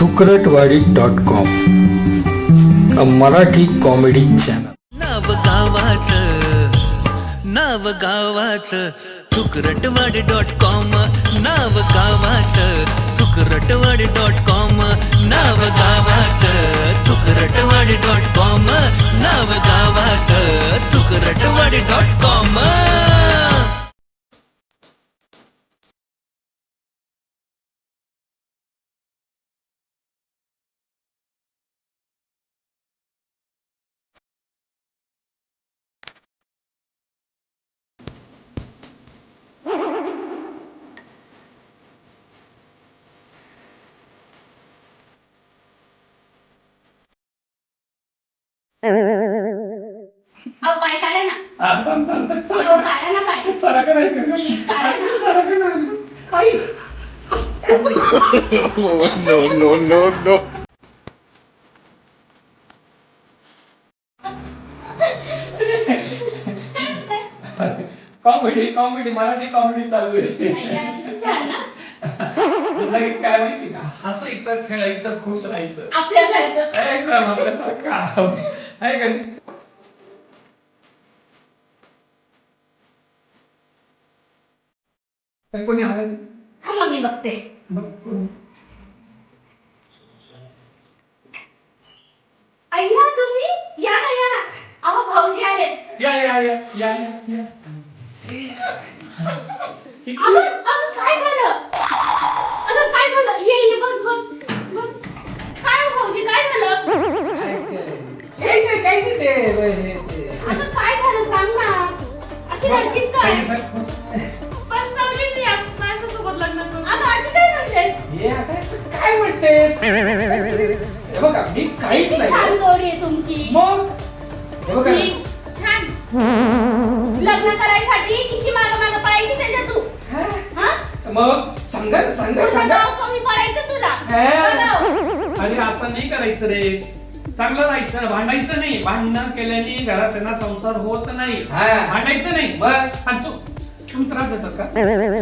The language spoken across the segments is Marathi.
Thukaratwadi dot com a Marathi comedy channel. नव गावाचं नव गावाचं थुकरटवाडी डॉट कॉम नव गावाचं थुकरटवाडी डॉट कॉम नाव गावाचं थुकरटवाडी डॉट कॉम नाव गावाचं थुकरटवाडी डॉट कॉम. ना ना काढा ना. कॉमेडी कॉमेडी मराठी कॉमेडी चालू आहे. ना. काय माहिती का? हसायचं खेळायचं खुश राहायचं. आपल्यासारखं. आपल्यासारखं. आहे का कोणी नाही? थांबा मी बघते. अय्या तुम्ही? या ना या ना. अहो भाऊजी आलेत. या या या या या अगं अगं काय झालं? अगं काय झालं? ये ये बस बस बस. काय हो भाऊजी काय झालं? काही नाही ते हे-. अगं काय झालं? सांग ना. अशी रडतीस काय? मी काहीच किती नाही छान जोडी आहे तुमची. मग? हे बघा. छान. लग्न करायसाठी किती माग माग पडायची त्याच्या तू? हा? हा? मग? सांगा ना, सांगा. सांगा कमी पडायचं तुला. हा. अरे असं नाही करायचं रे. चांगलं राहायचं भांडायचं नाही. भांडणं केल्याने घरात त्यांना संसार होत नाही. भांडायचं नाही. मग? आणि तू तुम्ही त्रास देतात का?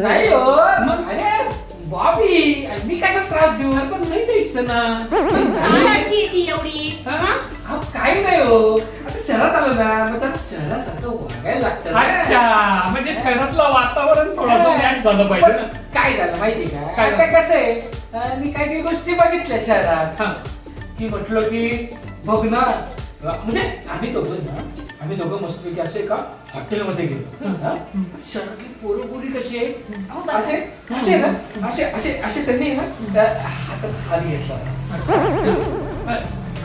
नाही हो. मग? अरे बॉबी मी कसा त्रास देऊ? पण नाही द्यायचं ना. का ती एवढी? अहो, काही नाही हो. आता शहरात आलो ना मग जरा शहरासारखं वागायला लागतं ना. अच्छा म्हणजे शहरातलं वातावरण थोडंसं मॅच झालं पाहिजे. ना काय झालं माहिती का? काय आता कसं आहे अं, मी काही काही गोष्टी बघितल्या शहरात. हा. की म्हटलं की बघणार म्हणजे आम्ही दोघं ना आम्ही दोघं मस्तपैकी असे एका हॉटेलमध्ये गेलो हा? शहरातली पोरं पोरी कशी आहे? असे? असे ना? असे असे असे त्यांनी ना त्या हातात हात घेतला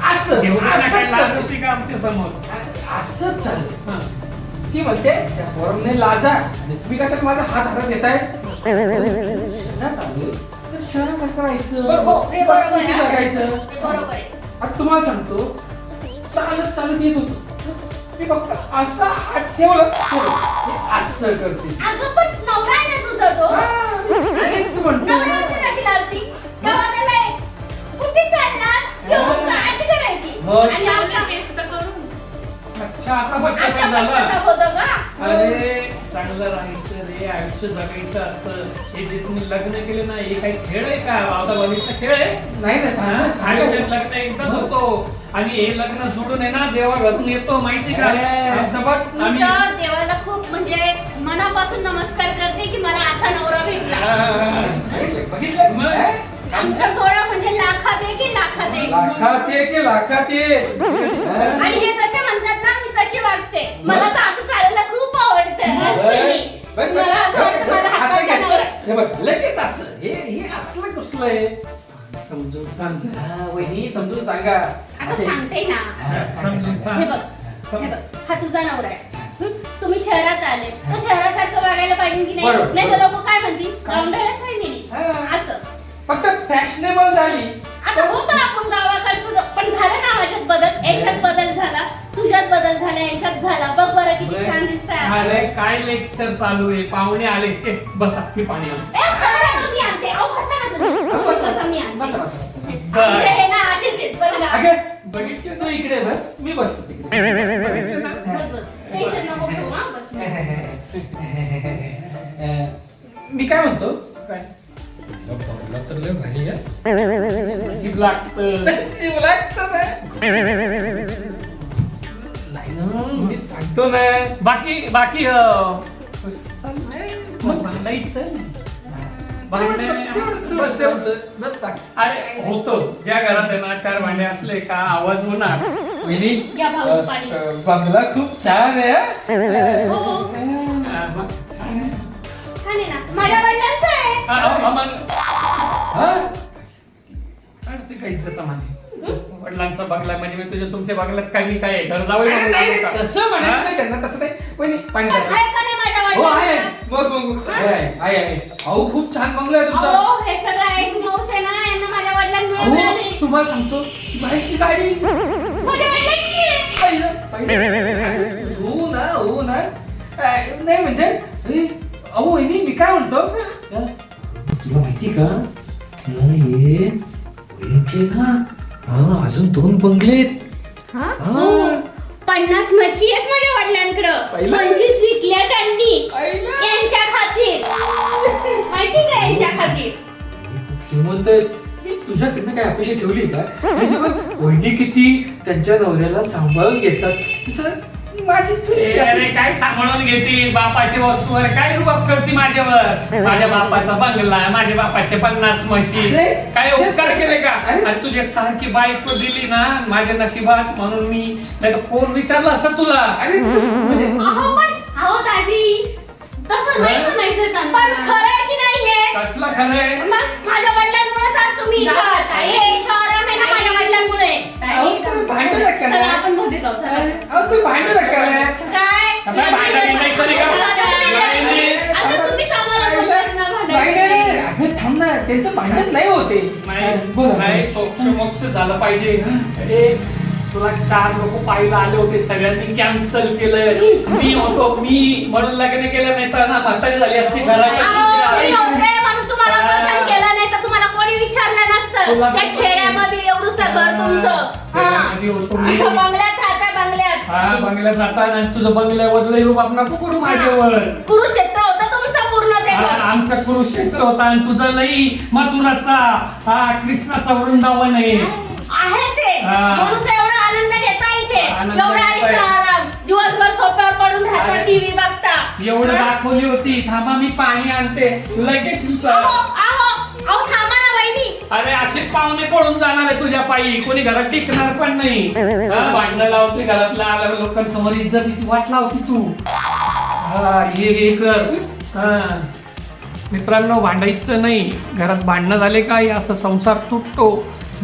असं असंच हा. ती म्हणते त्या पोरांनी लाजा आणि तुम्ही कसं माझा हात हातात शहरात तर शहरासारखं राहायचं हो, आहे. जगायचं बरोबर आहे. आता तुम्हाला सांगतो चालत चालत येत होतो. मी फक्त असा हात ठेवला थोडं. मी असं करते. अगं पण नवरा आहे ना तुझा तो? हा, तेच म्हणतो. नवरा असेल अशी लाजती गावात आलाय कुठे चालला घेऊन जा अशी करायची. हो. आणि आपला टेस्ट करून. अच्छा आता बच्चा आता काय पण झाला. सगळं होतं का? अरे चांगलं राहायचं रे आयुष्य जगायचं असतं. हे जे तुम्ही लग्न केले ना हे काही खेळ आहे का? बघितलं खेळ आहे? नाही ना सांगा सांगा. आयुष्यात लग्न एकदाच होतो. आणि हे लग्न जोडून आहे ना देवा घरून येतो माहिती का? मी आम्ही तर देवाला खूप म्हणजे मनापासून नमस्कार करते की मला असा नवरा भेटला. बघितलं? आमचा जोडा म्हणजे लाखात एक की लाखात एक लाखात आहे, लाखात एक. हा? आणि हे जसे म्हणतात ना मी तशी वागते. मला तर असं चालायला खूप आवडतं. असते मी. बघ, बघ, मला असं वाटतं बघ, मला असं हाताचा काय? नवरा. हे बघ लगेच असं हे हे असलं कुसलं आहे? समजून सांग जरा. हा, वहिनी समजून सांगा. असे- सांगते ना. हा, समजून सांगा. हे बघ हे बघ हा तुझा नवरा आहे. हं? तुम्ही शहरात आले. तर शहरासारखं वागायला पाहिजे की नाही? बरोबर, नाही तर बरोबर. लोक काय म्हणतील? गावंढळच आहे मी. हा. असं. फक्त फॅशनेबल झाली. आता होतं आपण गावाकडचं पण झालं ना माझ्यात बदल? याच्यात बदल झाला. तुझ्यात बदल झाला याच्यात झाला. बघ बरं किती छान दिसतंय अरे काय लेक्चर चालू आहे? पाहुणे आले. ए, बसा मी पाणी आणतो. ए, खरं आहे, मी आणते. अहो बसा ना तुम्ही. अहो, बस बसा मी आणते. बसा बसा बसा. आमचे हे ना असेच आहेत बरं का? अगं बघितलं तू इकडे बस मी बसतो तिकडे बस, बस. टेन्शन नको घेऊ, हा, बस. अं, मी काय म्हणतो काय तर लय भारी आहे नशीब लागतं नशीब लागतं ना. नाही ना मी सांगतो ना बाकी बाकी अं. मग भांडायचं तेवढंच. बस टाक. अरे होतो ज्या घरात आहे ना चार भांडे असले का आवाज होणार वहिनी, घ्या भाऊ अ, पाणी. अ, बंगला खूप छान आहे हा. हो हो. अं, मग- छान आहे ना माझ्या वडिलांचं आहे अं, अं, मग- हा? काढची काही इज्जत आहे माझी वडिलांचा बंगला म्हणजे मी तुझ्या तुमच्या बंगल्यात काय मी काय घर जावं अरे नाही, नाही, तसं म्हणायचं नाही त्यांना तसं नाही वहिनी, पाणी पण द्या. आहे का नाही माझ्या हो आहे वडिलांचं मग मग. आहे आहे, अहो खूप छान बंगला आहे तुमचा अहो हे सगळं ऐश मावस आहे ना यांना माझ्या वडिलांमुळे अहो तुम्हाला सांगतो बाहेरची गाडी माझ्या वडिलांची आहे. पाहिलं पाहिलं हो ना हो ना अ, नाही म्हणजे अरे, अहो वहिनी मी काय म्हणतो अ, तुला माहिती का नाही वहिनीचे ना हा अजून दोन बंगले आहेत. हा? हा. पन्नास म्हशी आहेत माझ्या वडिलांकडं. पाहिलं? पंचवीस विकल्या त्यांनी. पाहिलं? यांच्या खातीर. माहिती का यांच्या खातीर? श्रीमंत आहेत. मी तुझ्याकडनं काय अपेक्षा ठेवली का? म्हणजे बघ वहिनी किती त्यांच्या नवऱ्याला सांभाळून घेतात. तसं माझी ए, तुझी अरे काय सांभाळून घेते बापाची वस्तूवर काय रुबाब करते माझ्यावर माझ्या बापाचा बंगला माझ्या बापाचे पन्नास म्हशी अरे, काय उपकार केले का अरे. आणि तुझ्या सारखी बायको दिली ना माझ्या नशिबात म्हणून मी नाही तर कोण विचारलं असं तुला अरे म्हणजे अहो पण अहो दाजी तसं नाही? म्हणायचं त्यांना. पण खरं आहे की नाही हे कसलं खरंय मग माझ्या वडिलांमुळेच आज तुम्ही इथं आहात. हे शहर आहे ना माझ्या वडिलांमुळे अहो, तुम्ही भांडू नका ना. चला, आपण मध्ये जाऊ चला. अहो तुम्ही भांडू नका झालं पाहिजे. अरे तुला चार लोक पाहिलं आले होते सगळ्यांनी कॅन्सल केलं मी होतो मी म्हणून लग्न केलं नाही तर ना म्हातारी झाली असती अहो, तुम्ही घरात नव्हते म्हणून तुम्हाला पसंत केलं नाही तर तुम्हाला कोणी विचारलं नसतं. तुला- त्या खेड्यामध्ये एवढंसं घर तुमचं. खेड्यामध्ये होतो मी. हा. बंगल्यात राहता बंगल्यात. हा बंगल्यात आणि तुझं बंगल्यावर लई रुबाब नको करू माझ्यावर. कुरुक्षेत्र घर. आमचं कुरुक्षेत्र होता आणि तुझं लई मथुराचा हा कृष्णाचा वृंदावन आहे. आहेच आहे. हा. म्हणून तर एवढा आनंद घेता इथे. आनंद एवढा घेताय. आयुष्य आराम. दिवसभर सोप्यावर पडून राहता अरे. टीव्ही बघता. एवढं? दाखवली होती. थांबा मी पाणी आणते. लगेच अहो अहो अहो थांबा ना वहिनी. अरे असे पाहुणे पळून जाणार आहे तुझ्या पायी. कोणी घरात टिकणार पण नाही. हा, भांडणं लावते घरातल्या आल्या लोकांसमोर इज्जतीची वाट लावती तू. हा हे हे कर. हा. मित्रांनो भांडायचं नाही. घरात भांडणं झाले काय असं संसार तुटतो.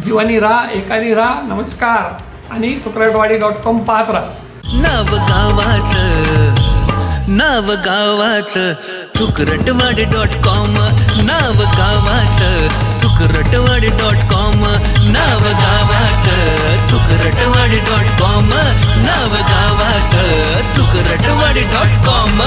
जीवानी राहा एकानी राहा. नमस्कार. आणि तुकरटवाडी डॉट कॉम पाहत राहा. नाव गावाचं नाव गावाचं तुकरटवाडी डॉट कॉम नाव गावाचं तुकरटवाडी डॉट कॉम नाव गावाचं तुकरटवाडी डॉट कॉम नाव गावाचं तुकरटवाडी डॉट कॉम